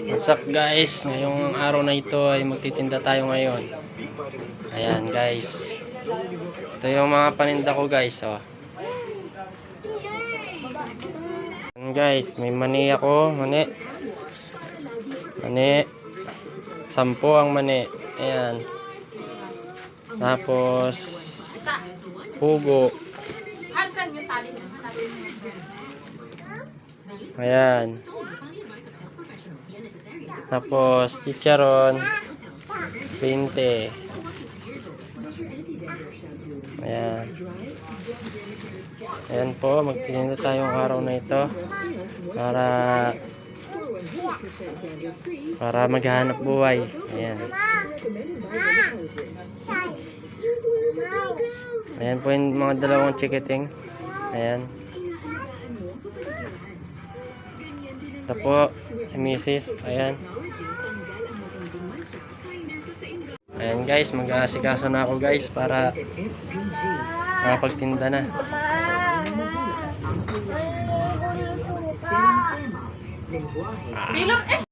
What's up guys? Ngayong araw na ito ay magtitinda tayo ngayon. Ayan guys. Ito yung mga paninda ko guys. Oh. Ayan guys, may mani ako. Mani. Mani. Sampo ang mani. Ayan. Tapos, niya. Ayan. Tapos, chicharon. 20. Ayan. Ayan po, magtitinda tayong araw na ito. Para para maghanap buhay. Ayan. Ayan po yung mga dalawang chikiting. Ayan. Ito po, si Mrs. Ayan. Ayan guys, mag-aasikaso na ako guys para makapagtinda na. Eh!